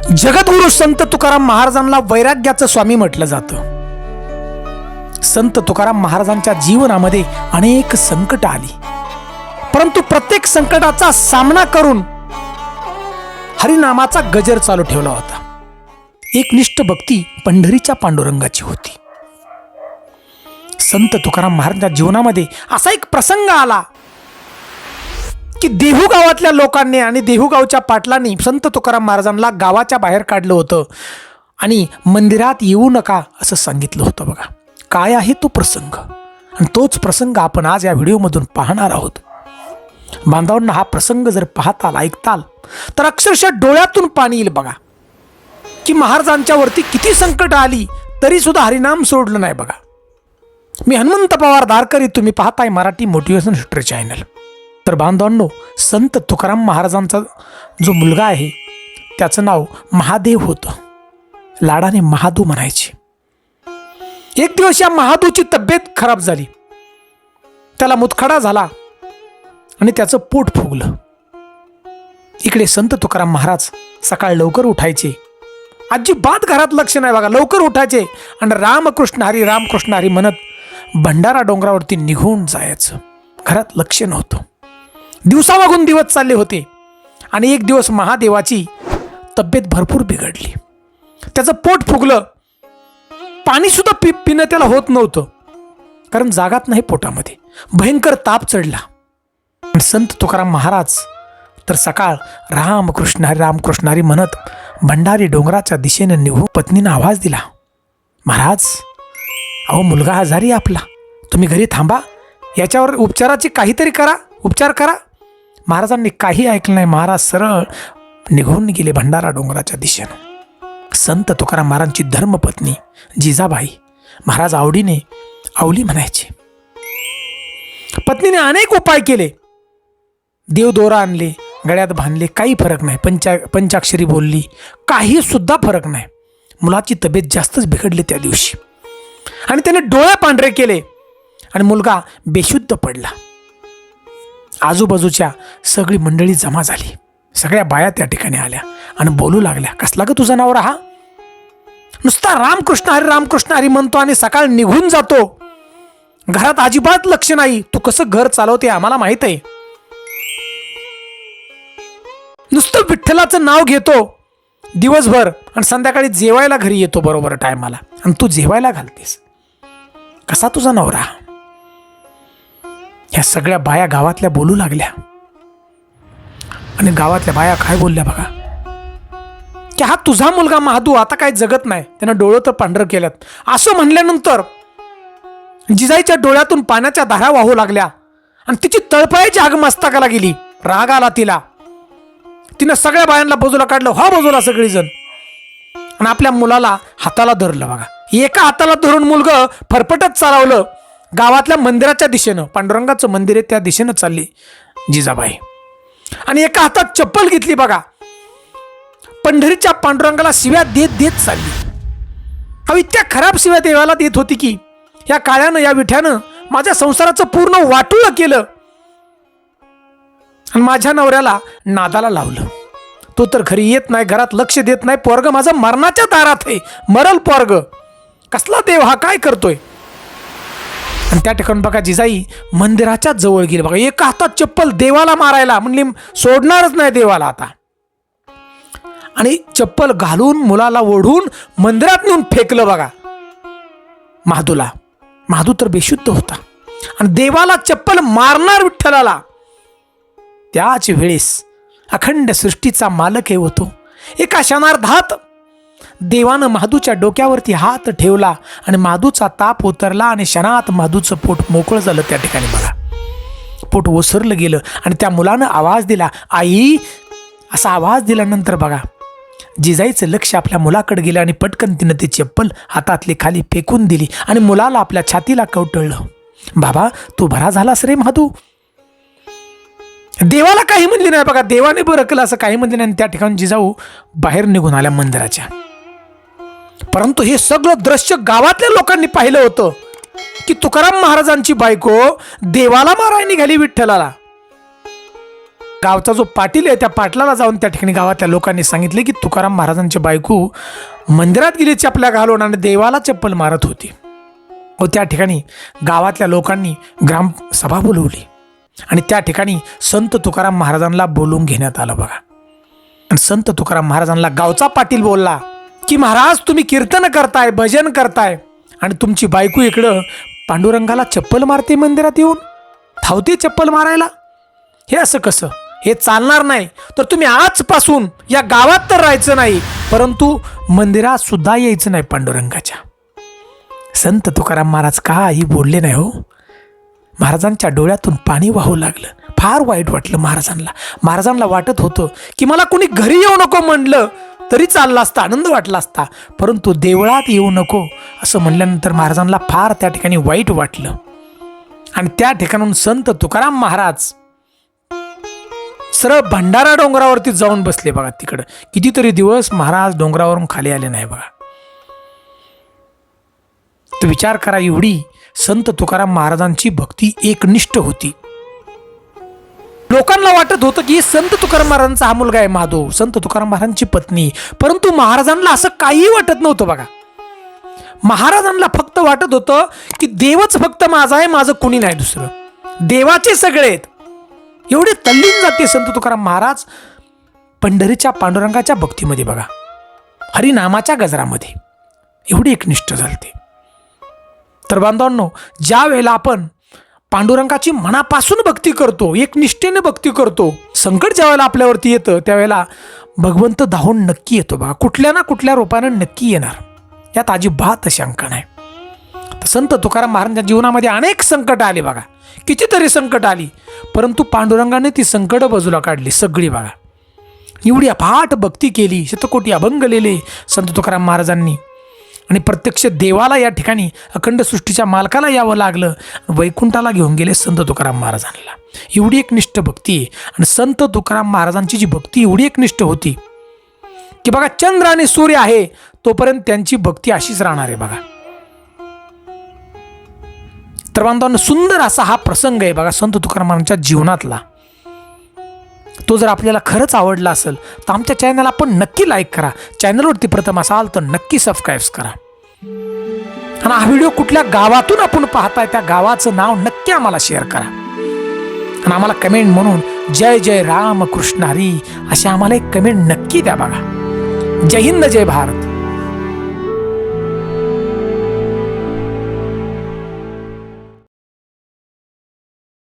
जगद्गुरु संत तुकाराम महाराजांना वैराग्याचं स्वामी म्हटलं जातं. संत तुकाराम महाराजांच्या जीवनामध्ये अनेक संकट आली. परंतु प्रत्येक संकटाचा सामना करून हरिनामाचा गजर चालू ठेवला होता. एक निष्ठ भक्ती पंढरीच्या पांडुरंगाची होती. संत तुकाराम महाराजांच्या जीवनामध्ये असा एक प्रसंग आला की देहू गावातल्या लोकांनी आणि देहू गावच्या पाटलांनी संत तुकाराम महाराजांना गावाच्या बाहेर काढलं होतं. आणि मंदिरात येऊ नका असं सांगितलं होतं बघा. काय आहे तो प्रसंग? आणि तोच प्रसंग आपण आज या व्हिडिओमधून पाहणार आहोत. बांधवांना हा प्रसंग जर पाहताल ऐकताल तर अक्षरशः डोळ्यातून पाणी येईल बघा. की महाराजांच्या वरती किती संकट आली तरी सुद्धा हरिनाम सोडलं नाही बघा. मी हनुमंत पवार दारकरी तुम्ही पाहताय मराठी मोटिवेशन हिस्ट्री चॅनल. तर बांधवांनो संत तुकाराम महाराजांचा जो मुलगा आहे त्याचं नाव महादेव होतं. लाडाने महादू म्हणायचे. एक दिवस या महादूची तब्येत खराब झाली. त्याला मुतखडा झाला आणि त्याचं पोट फुगलं. इकडे संत तुकाराम महाराज सकाळ लवकर उठायचे. अजिबात घरात लक्ष नाही बघा लवकर उठायचे आणि रामकृष्ण हरी रामकृष्ण हरी म्हणत भंडारा डोंगरावरती निघून जायचं. घरात लक्ष नव्हतं. दिवसामागून दिवस चालले होते. आणि एक दिवस महादेवाची तब्येत भरपूर बिघडली. त्याचं पोट फुगलं. पाणीसुद्धा पि पिणं त्याला होत नव्हतं. कारण जागात नाही पोटामध्ये. भयंकर ताप चढला. पण संत तुकाराम महाराज तर सकाळ राम कृष्ण हरी राम कृष्ण हरी म्हणत भंडारी डोंगराच्या दिशेने निघून पत्नीनं आवाज दिला. महाराज अहो मुलगा आजारी आपला. तुम्ही घरी थांबा. याच्यावर उपचाराची काहीतरी करा. उपचार करा. महाराजांनी काही ऐकलं नाही. महाराज सरळ निघून गेले भंडारा डोंगराच्या दिशेनं. संत तुकाराम महाराजांची धर्मपत्नी जिजाबाई महाराज आवडीने आवली म्हणायचे. पत्नीने अनेक उपाय केले. देवदोरा आणले गळ्यात बांधले काही फरक नाही. पंचा पंचाक्षरी बोलली काही सुद्धा फरक नाही. मुलाची तब्येत जास्तच बिघडली त्या दिवशी. आणि त्याने डोळे पांढरे केले आणि मुलगा बेशुद्ध पडला. आजूबाजूच्या सगळी मंडळी जमा झाली. सगळ्या बाया त्या ठिकाणी आल्या आणि बोलू लागल्या कसला ग तुझा नाव राहा नुसता रामकृष्ण हरी रामकृष्ण हरी म्हणतो आणि सकाळ निघून जातो. घरात अजिबात लक्ष नाही. तू कसं घर चालवते आम्हाला माहीत आहे. नुसतं विठ्ठलाचं नाव घेतो. दिवसभर आणि संध्याकाळी जेवायला घरी येतो बरोबर टायमाला. आणि तू जेवायला घालतेस. कसा तुझा नवरा? ह्या सगळ्या बाया गावातल्या बोलू लागल्या. आणि गावातल्या बाया काय बोलल्या बघा? की हा तुझा मुलगा महादू आता काय जगत नाही. त्यानं डोळं तर पांढरं केलं असं म्हणल्यानंतर जिजाईच्या डोळ्यातून पाण्याच्या धारा वाहू लागल्या. आणि तिची तळपळायची आग मस्तकाला गेली. राग आला तिला. तिनं सगळ्या बायांना बाजूला काढलं. हा बाजूला सगळीजण. आणि आपल्या मुलाला हाताला धरलं बघा. एका हाताला धरून मुलगं फरफटत चालवलं. गावातल्या मंदिराच्या दिशेनं पांडुरंगाचं मंदिर आहे त्या दिशेनं चालली जिजाबाई. आणि एका हातात चप्पल घेतली बघा. पंढरीच्या पांडुरंगाला शिव्या देत देत चालली. अहो इतक्या खराब शिव्या देवाला देत होती की या काळ्यानं या विठ्यानं माझ्या संसाराचं पूर्ण वाटुळं केलं. आणि माझ्या नवऱ्याला नादाला लावलं. तो तर घरी येत नाही घरात लक्ष देत नाही पोरग माझं मरणाच्या दारात आहे. मरल पोरग. कसला देव हा? काय करतोय? आणि त्या ठिकाणी बघा जिजाई मंदिराच्या जवळ गेली. बघा एका हातात चप्पल देवाला मारायला म्हणली सोडणारच नाही देवाला आता. आणि चप्पल घालून मुलाला ओढून मंदिरात नेऊन फेकलं बघा. महादूला महादू तर बेशुद्ध होता. आणि देवाला चप्पल मारणार विठ्ठलाला. त्याच वेळेस अखंड सृष्टीचा मालक हे होतो. एका क्षणार्धात देवानं माधूच्या डोक्यावरती हात ठेवला आणि माधूचा ताप उतरला आणि क्षणात माधूचं पोट मोकळं झालं त्या ठिकाणी बघा पोट ओसरलं गेलं आणि त्या मुलानं आवाज दिला आई असा आवाज दिल्यानंतर बघा जिजाईचं लक्ष आपल्या मुलाकडे गेलं आणि पटकन तिनं ती चप्पल हातातली खाली फेकून दिली आणि मुलाला आपल्या छातीला कवटळलं. बाबा तू भरा झालास रे माधू देवाला काही म्हणले नाही बघा देवाने बरं केलं असं काही म्हणले नाही. आणि त्या ठिकाणी जिजाऊ बाहेर निघून आल्या मंदिराच्या. परंतु हे सगळं दृश्य गावातल्या लोकांनी पाहिलं होतं की तुकाराम महाराजांची बायको देवाला मारायला निघाली विठ्ठलाला. गावचा जो पाटील आहे त्या पाटलाला जाऊन त्या ठिकाणी गावातल्या लोकांनी सांगितले की तुकाराम महाराजांची बायको मंदिरात गेली चपल्या घालून आणि देवाला चप्पल मारत होती. व त्या ठिकाणी गावातल्या लोकांनी ग्रामसभा बोलवली आणि त्या ठिकाणी संत तुकाराम महाराजांना बोलवून घेण्यात आलं बघा. आणि संत तुकाराम महाराजांना गावचा पाटील बोलला. की महाराज तुम्ही कीर्तन करताय भजन करताय आणि तुमची बायको इकडं पांडुरंगाला चप्पल मारते मंदिरात येऊन. धावते चप्पल मारायला. हे असं कसं? हे चालणार नाही. तर तुम्ही आजपासून या गावात तर राहायचं नाही परंतु मंदिरात सुद्धा यायचं नाही पांडुरंगाच्या. संत तुकाराम महाराज काही बोलले नाही हो. महाराजांच्या डोळ्यातून पाणी वाहू लागलं. फार वाईट वाटलं महाराजांना. महाराजांना वाटत होतं की मला कोणी घरी येऊ नको म्हणलं तरी चालला असता आनंद वाटला असता. परंतु देवळात येऊ नको असं म्हणल्यानंतर महाराजांना फार त्या ठिकाणी वाईट वाटलं. आणि त्या ठिकाणून संत तुकाराम महाराज सरळ भंडारा डोंगरावरती जाऊन बसले बघा तिकडं. कितीतरी दिवस महाराज डोंगरावरून खाली आले नाही बघा. तर विचार करा एवढी संत तुकाराम महाराजांची भक्ती एकनिष्ठ होती. लोकांना वाटत होतं की संत तुकाराम महाराजांचा हा मुलगा आहे माधव संत तुकाराम महाराजांची पत्नी. परंतु महाराजांना असं काहीही वाटत नव्हतं बघा. महाराजांना फक्त वाटत होतं की देवच फक्त माझा आहे माझं कुणी नाही दुसरं. देवाचे सगळे एवढे तल्लीन जाते संत तुकाराम महाराज पंढरीच्या पांडुरंगाच्या भक्तीमध्ये बघा. हरिनामाच्या गजरामध्ये. एवढी एकनिष्ठ झालते तर बांधवांनो ज्या वेळेला आपण पांडुरंगाची मनापासून भक्ती करतो एक निष्ठेने भक्ती करतो संकट ज्या वेळेला आपल्यावरती येतं त्यावेळेला भगवंत धावून नक्की येतो बघा कुठल्या ना कुठल्या रूपानं नक्की येणार. यात अजिबात शंका नाही. तर संत तुकाराम महाराजांच्या जीवनामध्ये अनेक संकट आली बघा. कितीतरी संकट आली परंतु पांडुरंगाने ती संकटं बाजूला काढली सगळी बघा. एवढी अफाट भक्ती केली शतकोटी अभंग लिहिले संत तुकाराम महाराजांनी. आणि प्रत्यक्ष देवाला या ठिकाणी अखंड सृष्टीच्या मालकाला यावं लागलं. वैकुंठाला घेऊन गेले संत तुकाराम महाराजांना. एवढी एक निष्ठ भक्ती आहे. आणि संत तुकाराम महाराजांची जी भक्ती एवढी एक निष्ठ होती. की बघा चंद्र आणि सूर्य आहे तोपर्यंत त्यांची भक्ती अशीच राहणार आहे बघा. तर बांधवांना सुंदर असा हा प्रसंग आहे बघा संत तुकाराम महाराजांच्या जीवनातला. तो जर आपल्याला खरंच आवडला असेल तर आमच्या चॅनल आपण नक्की लाईक करा. चॅनलवरती प्रथम असाल तर नक्की सबस्क्राईब्स करा. आणि हा व्हिडिओ कुठल्या गावातून आपण पाहताय त्या गावाचं नाव नक्की आम्हाला शेअर करा. आणि आम्हाला कमेंट म्हणून जय जय राम कृष्णारी अशी आम्हाला एक कमेंट नक्की द्या बघा. जय हिंद जय भारत.